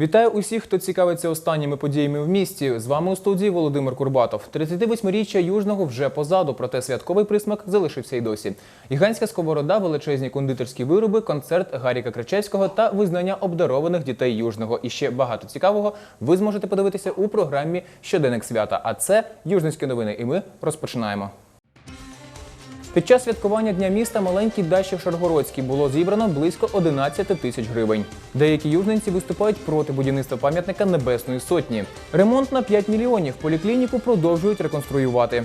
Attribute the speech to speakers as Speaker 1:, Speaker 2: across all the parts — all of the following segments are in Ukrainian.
Speaker 1: Вітаю усіх, хто цікавиться останніми подіями в місті. З вами у студії Володимир Курбатов. 38-річчя Южного вже позаду, проте святковий присмак залишився й досі. Гігантська сковорода, величезні кондитерські вироби, концерт Гаріка Кричевського та визнання обдарованих дітей Южного. І ще багато цікавого ви зможете подивитися у програмі Щоденник свята. А це Южницькі новини. І ми розпочинаємо. Під час святкування Дня міста маленькій дачі в Шаргородській було зібрано близько 11 тисяч гривень. Деякі южненці виступають проти будівництва пам'ятника Небесної Сотні. Ремонт на 5 мільйонів. Поліклініку продовжують реконструювати.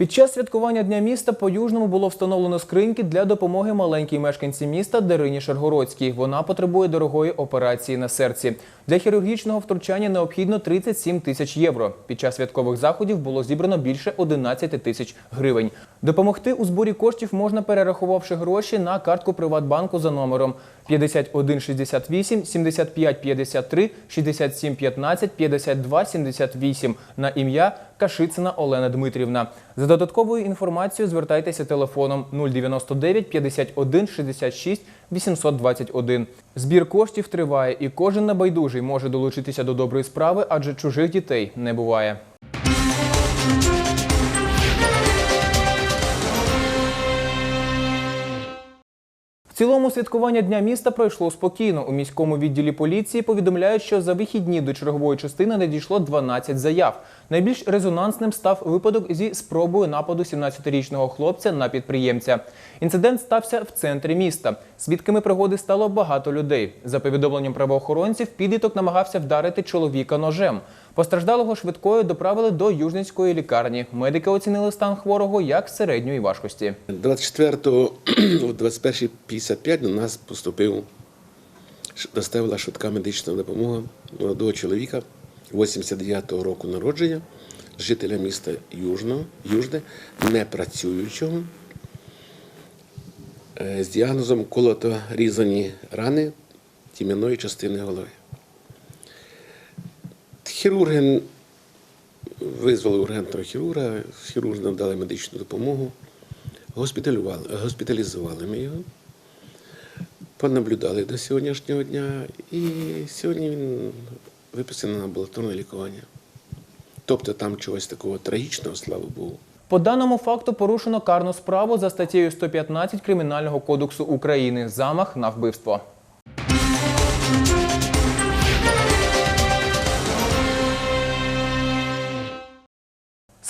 Speaker 1: Під час святкування Дня міста по Южному було встановлено скриньки для допомоги маленькій мешканці міста Дарині Шаргородській. Вона потребує дорогої операції на серці. Для хірургічного втручання необхідно 37 тисяч євро. Під час святкових заходів було зібрано більше 11 тисяч гривень. Допомогти у зборі коштів можна перерахувавши гроші на картку Приватбанку за номером 5168 75 53 67 15 52 78 на ім'я Кашицина Олена Дмитрівна. За додатковою інформацією звертайтеся телефоном 099 51 66 821. Збір коштів триває, і кожен небайдужий може долучитися до доброї справи, адже чужих дітей не буває. В цілому святкування Дня міста пройшло спокійно. У міському відділі поліції повідомляють, що за вихідні до чергової частини надійшло 12 заяв. Найбільш резонансним став випадок зі спробою нападу 17-річного хлопця на підприємця. Інцидент стався в центрі міста. Свідками пригоди стало багато людей. За повідомленням правоохоронців, підліток намагався вдарити чоловіка ножем. Постраждалого швидкою доправили до Южницької лікарні. Медики оцінили стан хворого як середньої важкості.
Speaker 2: 24-го о 21.55 до нас поступив, доставила швидка медична допомога молодого чоловіка 89-го року народження, жителя міста Южного, Южне, непрацюючого, е, з діагнозом колото різані рани тім'яної частини голови. Хірурги визвали ургентного хірурга, хірурги нам дали медичну допомогу, госпіталізували ми його, понаблюдали до сьогоднішнього дня, і сьогодні він виписаний на амбулаторне лікування. Тобто там чогось такого трагічного, слава Богу.
Speaker 1: По даному факту порушено карну справу за статтею 115 Кримінального кодексу України замах на вбивство.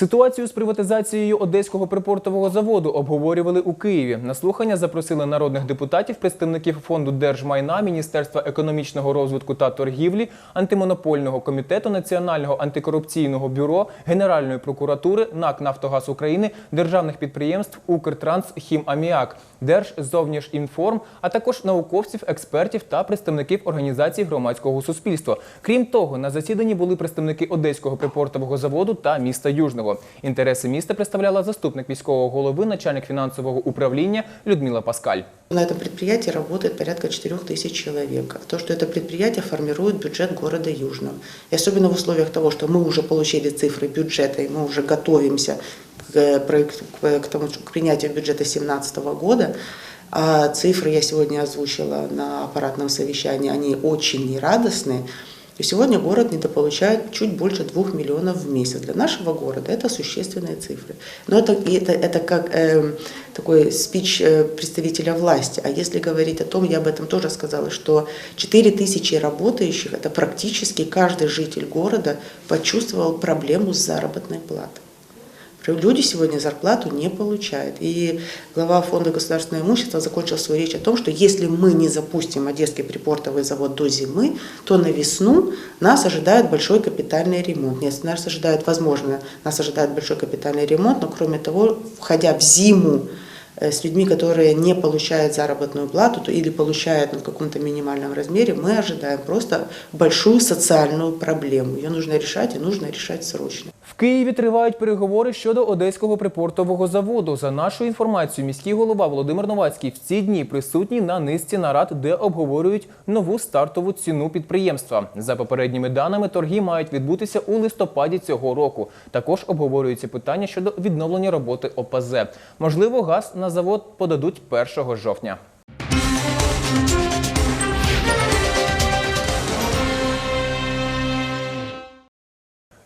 Speaker 1: Ситуацію з приватизацією одеського припортового заводу обговорювали у Києві. На слухання запросили народних депутатів, представників фонду держмайна, Міністерства економічного розвитку та торгівлі, антимонопольного комітету, Національного антикорупційного бюро, Генеральної прокуратури, НАК Нафтогаз України, державних підприємств Укртранс, Хімаміак, Держзовнішінформ, а також науковців, експертів та представників організацій громадського суспільства. Крім того, на засіданні були представники Одеського припортового заводу та міста Южного. Інтереси міста представляла заступник міського голови, начальник фінансового управління Людмила Паскаль.
Speaker 3: На этом предприятии работает порядка 4 тысяч человек. То, что это предприятие формирует бюджет города Южного. И особенно в условиях того, что мы уже получили цифры бюджета, и мы уже готовимся к, э, проект- к- к тому, что- к принятию бюджета 2017 года, а цифры я сегодня озвучила на аппаратном совещании, они очень нерадостные. И сегодня город недополучает чуть больше 2 миллионов в месяц. Для нашего города это существенные цифры. Но это, это, это как эм, такой спич э, представителя власти. А если говорить о том, я об этом тоже сказала, что 4 тысячи работающих, это практически каждый житель города почувствовал проблему с заработной платой. Люди сегодня зарплату не получают. И глава фонда государственного имущества закончил свою речь о том, что если мы не запустим Одесский припортовый завод до зимы, то на весну нас ожидает большой капитальный ремонт. Нет, нас ожидает, возможно, нас ожидает большой капитальный ремонт, но кроме того, входя в зиму с людьми, которые не получают заработную плату то- или получают на каком-то минимальном размере, мы ожидаем просто большую социальную проблему. Ее нужно решать и нужно решать срочно.
Speaker 1: В Києві тривають переговори щодо одеського припортового заводу. За нашою інформацією, міський голова Володимир Новацький в ці дні присутній на низці нарад, де обговорюють нову стартову ціну підприємства. За попередніми даними, торги мають відбутися у листопаді цього року. Також обговорюються питання щодо відновлення роботи ОПЗ. Можливо, газ завод подадуть 1 жовтня.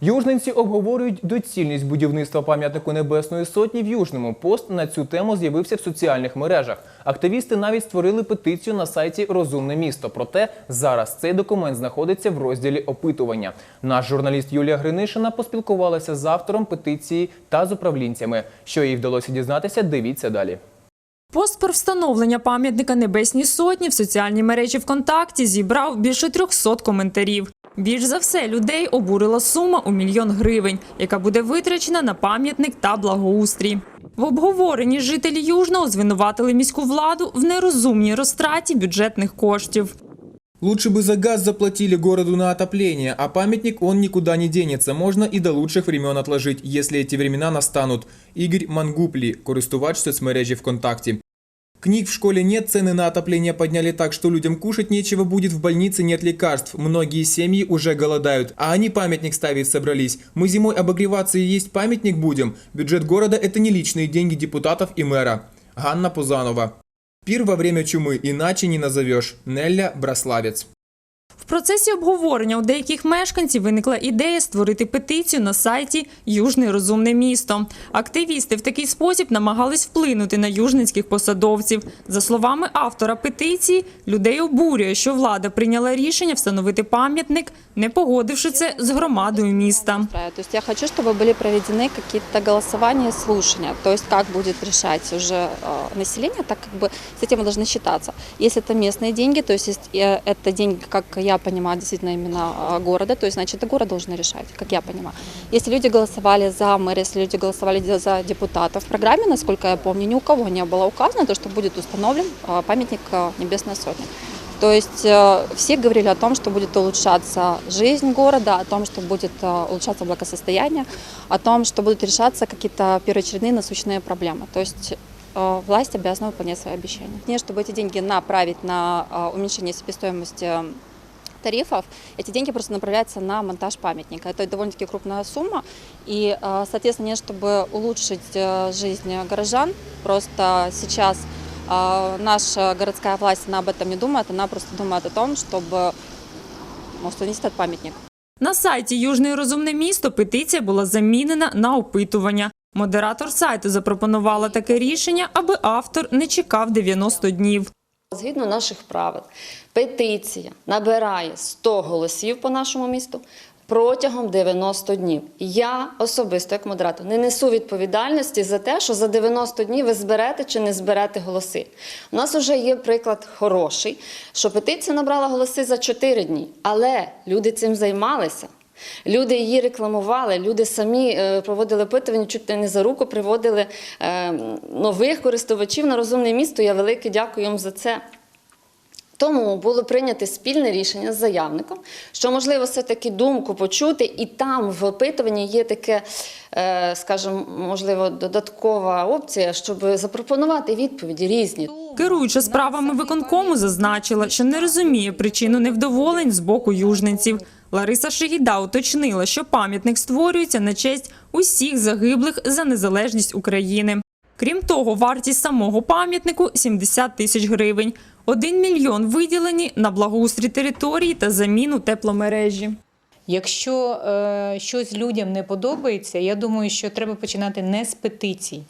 Speaker 1: Южненці обговорюють доцільність будівництва пам'ятнику Небесної Сотні в Южному. Пост на цю тему з'явився в соціальних мережах. Активісти навіть створили петицію на сайті Розумне місто. Проте зараз цей документ знаходиться в розділі опитування. Наш журналіст Юлія Гринишина поспілкувалася з автором петиції та з управлінцями. Що їй вдалося дізнатися, дивіться далі.
Speaker 4: Пост про встановлення пам'ятника Небесній Сотні в соціальній мережі ВКонтакті зібрав більше 300 коментарів. Більш за все людей обурила сума у мільйон гривень, яка буде витрачена на пам'ятник та благоустрій. В обговоренні жителі Южного звинуватили міську владу в нерозумній розтраті бюджетних коштів.
Speaker 1: Лучше бы за газ заплатили городу на отопление, а памятник он никуда не денется. Можно и до лучших времен отложить, если эти времена настанут. Игорь Мангупли, користувач соцмережі ВКонтакте. Книг в школе нет, цены на отопление подняли так, что людям кушать нечего будет, в больнице нет лекарств. Многие семьи уже голодают, а они памятник ставить собрались. Мы зимой обогреваться и есть памятник будем. Бюджет города – это не личные деньги депутатов и мэра. Ганна Пузанова. Пир во время чумы иначе не назовешь. Нелля Браславец.
Speaker 4: В процесі обговорення у деяких мешканців виникла ідея створити петицію на сайті Южне розумне місто. Активісти в такий спосіб намагались вплинути на южницьких посадовців. За словами автора петиції, людей обурює, що влада прийняла рішення встановити пам'ятник, не погодивши це з громадою міста.
Speaker 5: То есть я хочу, чтобы были проведены какие-то голосования и слушания. То есть как будет решать уже э, население, так как бы с этим мы должны считаться. Если это местные деньги, то есть я понимаю, действительно именно э, города, то есть значит это город должен решать, как я понимаю. Если люди голосовали за мэра, если люди голосовали за- депутатов, в программе, насколько я помню, ни у кого не было указано, то, что будет установлен э, памятник э, Небесной Сотни. То есть э, все говорили о том, что будет улучшаться жизнь города, о том, что будет э, улучшаться благосостояние, о том, что будут решаться какие-то первоочередные насущные проблемы. То есть э, власть обязана выполнять свои обещания. Не, чтобы эти деньги направить на уменьшение себестоимости тарифов, эти деньги просто направляются на монтаж памятника. Это довольно-таки крупная сумма. И, э, соответственно, нет, чтобы улучшить э, жизнь горожан, просто сейчас э, наша городская власть, она об этом не думает, она просто думает о том, чтобы может, установить этот памятник.
Speaker 4: На сайті Южне розумне місто петиція була замінена на опитування. Модератор сайту запропонувала таке рішення, аби автор не чекав 90 днів.
Speaker 6: Згідно наших правил, петиція набирає 100 голосів по нашому місту протягом 90 днів. Я особисто, як модератор, не несу відповідальності за те, що за 90 днів ви зберете чи не зберете голоси. У нас вже є приклад хороший, що петиція набрала голоси за 4 дні, але люди цим займалися. Люди її рекламували, люди самі е, проводили опитування, чуть не за руку приводили е, нових користувачів на розумне місто. Я велике дякую їм за це. Тому було прийнято спільне рішення з заявником, що можливо все-таки думку почути, і там в опитуванні є таке, е, скажімо, можливо, додаткова опція, щоб запропонувати відповіді різні.
Speaker 4: Керуюча справами виконкому зазначила, що не розуміє причину невдоволень з боку южненців. Лариса Шигіда уточнила, що пам'ятник створюється на честь усіх загиблих за незалежність України. Крім того, вартість самого пам'ятнику 70 тисяч гривень. Один мільйон виділені на благоустрій території та заміну тепломережі.
Speaker 7: Якщо е, щось людям не подобається, я думаю, що треба починати не з петицій.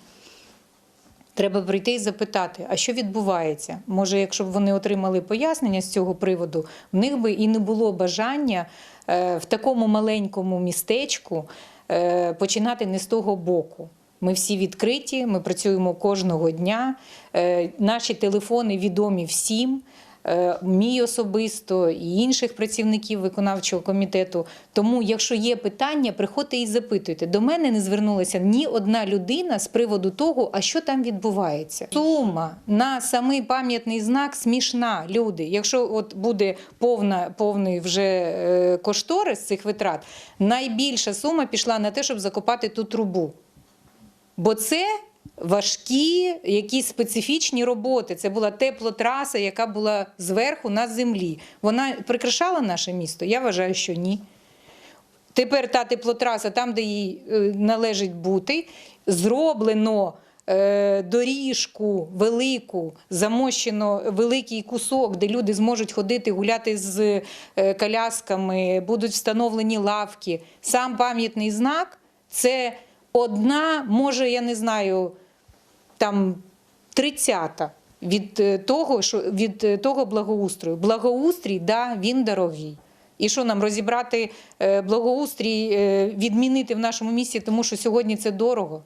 Speaker 7: Треба прийти і запитати, а що відбувається? Може, якщо б вони отримали пояснення з цього приводу, в них би і не було бажання е, в такому маленькому містечку е, починати не з того боку. Ми всі відкриті, ми працюємо кожного дня. Е, Наші телефони відомі всім. Е, Мій особисто і інших працівників виконавчого комітету. Тому, якщо є питання, приходьте і запитуйте. До мене не звернулася ні одна людина з приводу того, а що там відбувається. Сума на самий пам'ятний знак смішна. Люди. Якщо от буде повна, повний вже е, кошторис цих витрат, найбільша сума пішла на те, щоб закопати ту трубу. Бо це важкі, якісь специфічні роботи. Це була теплотраса, яка була зверху на землі. Вона прикрашала наше місто? Я вважаю, що ні. Тепер та теплотраса, там, де їй е, належить бути, зроблено е, доріжку велику, замощено великий кусок, де люди зможуть ходити гуляти з е, колясками, будуть встановлені лавки. Сам пам'ятний знак це одна, може, я не знаю, там тридцята від е, того, що від е, того благоустрою. Благоустрій, да, він дорогий. І що нам розібрати е, благоустрій, відмінити в нашому місті, тому що сьогодні це дорого.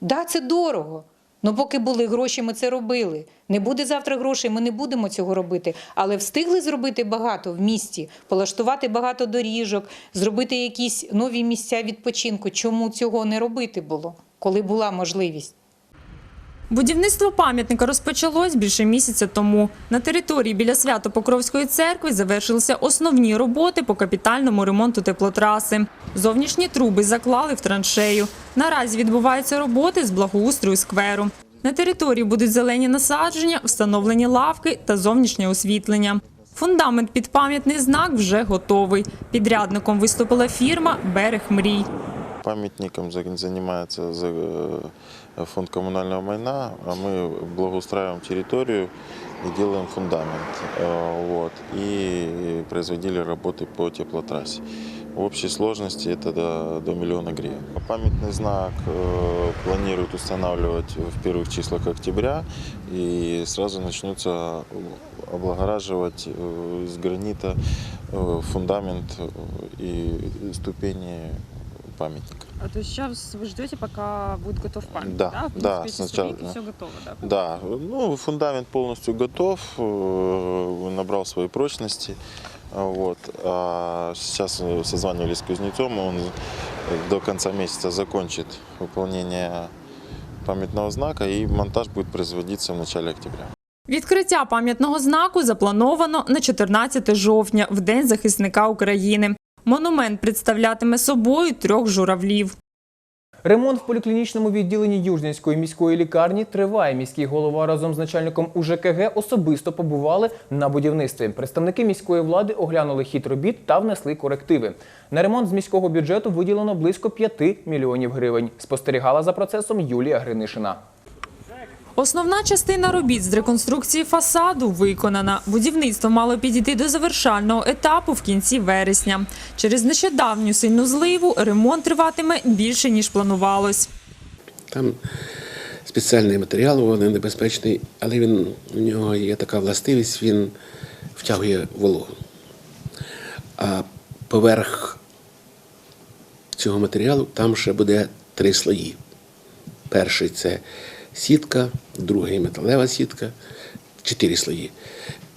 Speaker 7: Да, це дорого. Ну, поки були гроші, ми це робили. Не буде завтра грошей, ми не будемо цього робити. Але встигли зробити багато в місті, полаштувати багато доріжок, зробити якісь нові місця відпочинку. Чому цього не робити було, коли була можливість?
Speaker 4: Будівництво пам'ятника розпочалось більше місяця тому. На території біля Свято-Покровської церкви завершилися основні роботи по капітальному ремонту теплотраси. Зовнішні труби заклали в траншею. Наразі відбуваються роботи з благоустрою скверу. На території будуть зелені насадження, встановлені лавки та зовнішнє освітлення. Фундамент під пам'ятний знак вже готовий. Підрядником виступила фірма Берег мрій.
Speaker 8: Памятником за- занимается за- э, фонд коммунального майна, а мы благоустраиваем территорию и делаем фундамент. Э, Вот, и производили работы по теплотрассе. В общей сложности это до, до миллиона гривен. Памятный знак э, планируют устанавливать в первых числах октября и сразу начнется облагораживать э, из гранита э, фундамент э, и ступени памятника.
Speaker 9: А то есть сейчас вы ждете, пока будет готов памятник,
Speaker 8: Да,
Speaker 9: да? В
Speaker 8: да,
Speaker 9: принципе, эти
Speaker 8: сначала,
Speaker 9: ступеньки
Speaker 8: да.
Speaker 9: все готово, да?
Speaker 8: Да, ну, фундамент полностью готов, э, набрал своей прочности. А Вот. А сейчас э, созванивались с кузнецом, он до конца месяца закончит выполнение памятного знака, и монтаж будет производиться в начале октября.
Speaker 4: Відкриття пам'ятного знаку заплановано на 14 жовтня, в День захисника України. Монумент представлятиме собою трьох журавлів.
Speaker 1: Ремонт в поліклінічному відділенні Южненської міської лікарні триває. Міський голова разом з начальником УЖКГ особисто побували на будівництві. Представники міської влади оглянули хід робіт та внесли корективи. На ремонт з міського бюджету виділено близько 5 мільйонів гривень. Спостерігала за процесом Юлія Гринишина.
Speaker 4: Основна частина робіт з реконструкції фасаду виконана. Будівництво мало підійти до завершального етапу в кінці вересня. Через нещодавню сильну зливу ремонт триватиме більше ніж планувалось.
Speaker 2: Там спеціальний матеріал вогненебезпечний, але він, у нього є така властивість, він втягує вологу. А поверх цього матеріалу там ще буде три слої. Перший це сітка, другий металева сітка, чотири слої.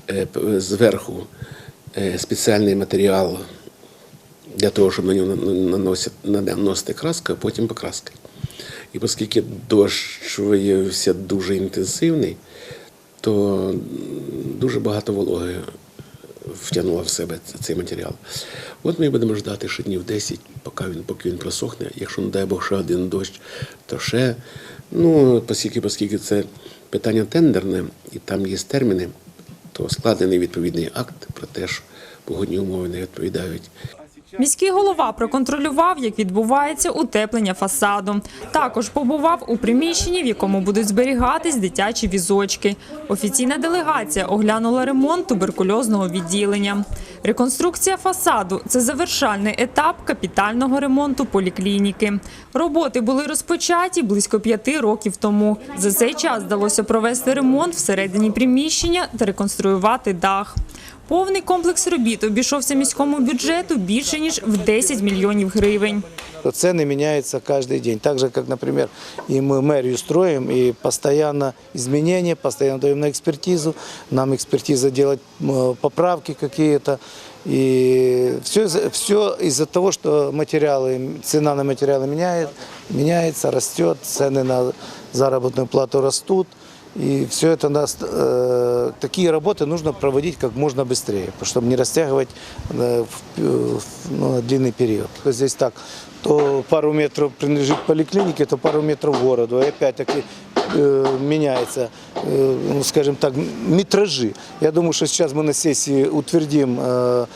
Speaker 2: Е, Зверху е, спеціальний матеріал для того, щоб на нього наносити, краску, а потім покраска. І оскільки дощ виявився дуже інтенсивний, то дуже багато вологи втягнуло в себе цей матеріал. От ми будемо ждати ще днів 10, поки він, поки він просохне. Якщо, не дай Бог, ще один дощ, то ще. Ну, оскільки, оскільки це питання тендерне, і там є терміни, то складений відповідний акт про те, що погодні умови не відповідають
Speaker 4: Міський голова проконтролював, як відбувається утеплення фасаду. Також побував у приміщенні, в якому будуть зберігатись дитячі візочки. Офіційна делегація оглянула ремонт туберкульозного відділення. Реконструкція фасаду це завершальний етап капітального ремонту поліклініки. Роботи були розпочаті близько п'яти років тому. За цей час вдалося провести ремонт всередині приміщення та реконструювати дах. Повний комплекс робіт обійшовся міському бюджету більше ніж в 10 мільйонів гривень.
Speaker 10: Цены меняются каждый день. Так же, как, например, и мы мэрию строим, и постоянно изменения, постоянно даем на экспертизу, нам экспертиза делать м, поправки какие-то. И все, все из-за того, что материалы, цена на материалы меняет, меняется, растет, цены на заработную плату растут. И все это нас, э, такие работы нужно проводить как можно быстрее, чтобы не растягивать э, в, в, ну, на длинный период. Здесь так, то пару метров принадлежит поликлинике, то пару метров городу. И опять-таки э, меняется, э, ну, скажем так, метражи. Я думаю, что сейчас мы на сессии утвердим э,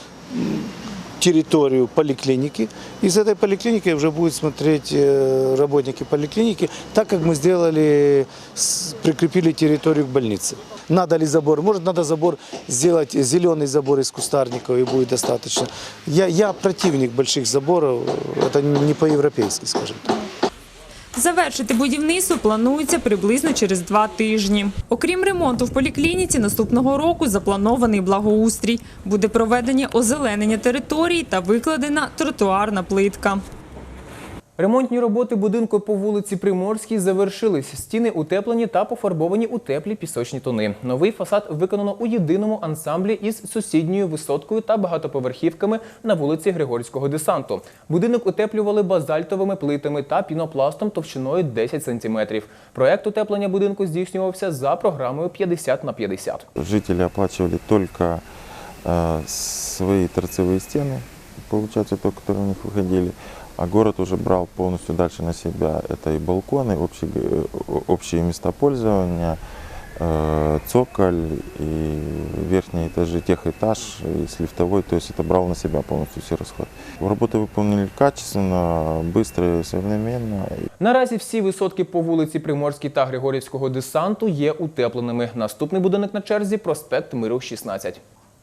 Speaker 10: территорию поликлиники. И с этой поликлиники уже будут смотреть э, работники поликлиники, так как мы сделали, с- прикрепили территорию к больнице. Надо ли забор? Может, надо забор сделать, зеленый забор из кустарников, и будет достаточно. Я, я противник больших заборов, это не по-европейски, скажем так.
Speaker 4: Завершити будівництво планується приблизно через два тижні. Окрім ремонту в поліклініці, наступного року запланований благоустрій. Буде проведення озеленення території та викладена тротуарна плитка.
Speaker 1: Ремонтні роботи будинку по вулиці Приморській завершились. Стіни утеплені та пофарбовані у теплі пісочні тони. Новий фасад виконано у єдиному ансамблі із сусідньою висоткою та багатоповерхівками на вулиці Григорського десанту. Будинок утеплювали базальтовими плитами та пінопластом товщиною 10 сантиметрів. Проект утеплення будинку здійснювався за програмою 50 на 50.
Speaker 8: Жители оплачивали только э, свои торцевые стены, получается, то, которые у них выходили. А город уже брал полностью дальше на себя. Это и балконы, общие, э, общие места пользования, э, цоколь и верхние этажи, техэтаж и с лифтовой. То есть это брал на себя полностью все расходы. Работы выполнили качественно, быстро и современно.
Speaker 1: Наразі всі висотки по вулиці Приморській та Григорівського десанту є утепленими. Наступний будинок на черзі проспект Миру 16.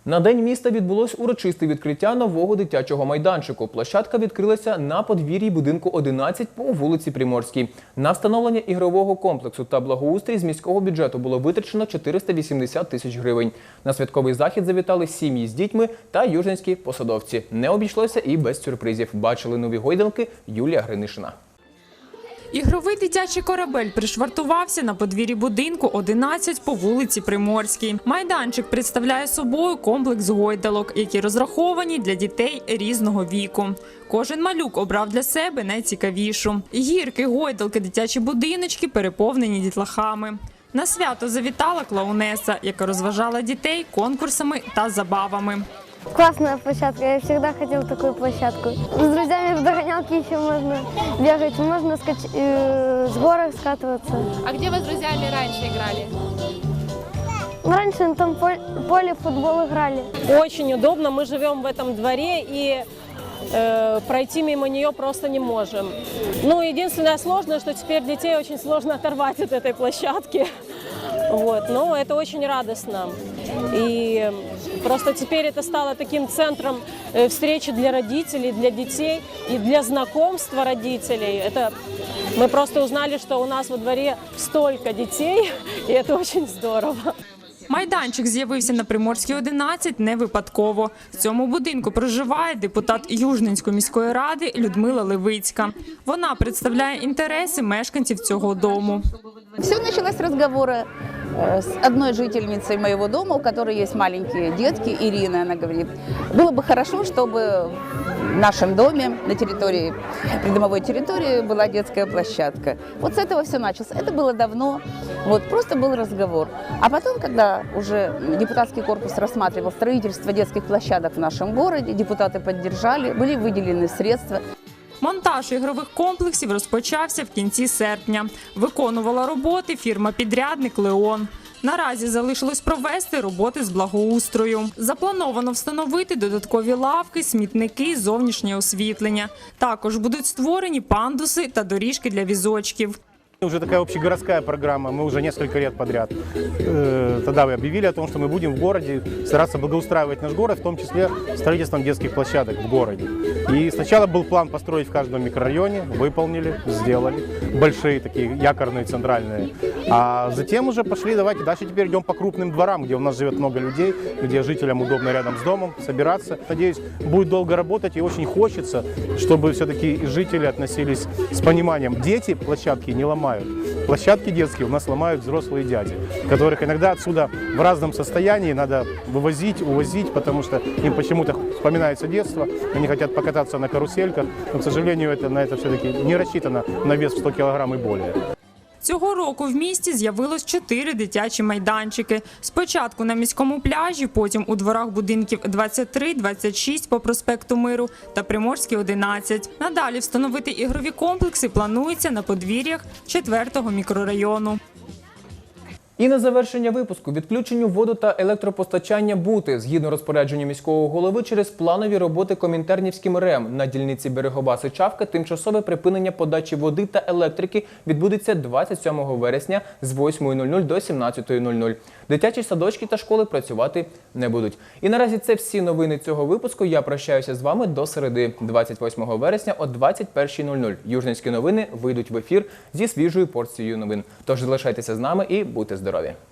Speaker 1: На день міста відбулось урочисте відкриття нового дитячого майданчику. Площадка відкрилася на подвір'ї будинку 11 по вулиці Приморській. На встановлення ігрового комплексу та благоустрій з міського бюджету було витрачено 480 тисяч гривень. На святковий захід завітали сім'ї з дітьми та южненські посадовці. Не обійшлося і без сюрпризів. Бачили нові гойдалки Юлія Гринишина.
Speaker 4: Ігровий дитячий корабель пришвартувався на подвір'ї будинку 11 по вулиці Приморській. Майданчик представляє собою комплекс гойдалок, які розраховані для дітей різного віку. Кожен малюк обрав для себе найцікавішу. Гірки, гойдалки, дитячі будиночки переповнені дітлахами. На свято завітала клоунеса, яка розважала дітей конкурсами та забавами.
Speaker 11: Классная площадка, я всегда хотел такую площадку. С друзьями в догонялки еще можно бегать, можно скач- э, с горок скатываться.
Speaker 12: А где вы с друзьями раньше играли?
Speaker 11: Раньше на том пол- поле в футбол играли.
Speaker 12: Очень удобно, мы живем в этом дворе и э, пройти мимо нее просто не можем. Ну, единственное сложное, что теперь детей очень сложно оторвать от этой площадки. Вот, но это очень радостно. И просто теперь это стало таким центром э, встречи для родителей, для детей и для знакомства родителей. Это мы просто узнали, что у нас во дворе столько детей, и это очень здорово.
Speaker 4: Майданчик з'явився на Приморській 11 не випадково. В цьому будинку проживає депутат Южненської міської ради Людмила Левицька. Вона представляє інтереси мешканців цього дому.
Speaker 13: Все началось с разговора э, С одной жительницей моего дома, у которой есть маленькие детки, Ирина, она говорит, было бы хорошо, чтобы в нашем доме, на территории, придомовой территории была детская площадка. Вот с этого все началось. Это было давно, вот просто был разговор. А потом, когда уже депутатский корпус рассматривал строительство детских площадок в нашем городе, депутаты поддержали, были выделены средства.
Speaker 4: Монтаж ігрових комплексів розпочався в кінці серпня. Виконувала роботи фірма-підрядник Леон. Наразі залишилось провести роботи з благоустрою. Заплановано встановити додаткові лавки, смітники, зовнішнє освітлення. Також будуть створені пандуси та доріжки для візочків.
Speaker 14: Уже такая общегородская программа, мы уже несколько лет подряд. Э, Тогда вы объявили о том, что мы будем в городе стараться благоустраивать наш город, в том числе строительством детских площадок в городе. И сначала был план построить в каждом микрорайоне, выполнили, сделали, большие такие якорные центральные. А затем уже пошли, давайте дальше теперь идем по крупным дворам, где у нас живет много людей, где жителям удобно рядом с домом собираться. Надеюсь, будет долго работать и очень хочется, чтобы все-таки жители относились с пониманием. Дети площадки не ломают. Площадки детские у нас ломают взрослые дяди, которых иногда отсюда в разном состоянии надо вывозить, увозить, потому что им почему-то вспоминается детство, они хотят покататься на карусельках, но, к сожалению, это, на это все-таки не рассчитано на вес в 100 килограмм и более.
Speaker 4: Цього року в місті з'явилось чотири дитячі майданчики. Спочатку на міському пляжі, потім у дворах будинків 23, 26 по проспекту Миру та Приморській 11. Надалі встановити ігрові комплекси планується на подвір'ях 4-го мікрорайону.
Speaker 1: І на завершення випуску відключенню воду та електропостачання бути згідно розпорядженню міського голови через планові роботи Комінтернівським РЕМ на дільниці берегова Сичавка тимчасове припинення подачі води та електрики відбудеться 27 вересня з 8.00 до 17.00. Дитячі садочки та школи працювати не будуть. І наразі це всі новини цього випуску. Я прощаюся з вами до середи, 28 вересня о 21.00. Южницькі новини вийдуть в ефір зі свіжою порцією новин. Тож залишайтеся з нами і будьте здорові! Dorodea.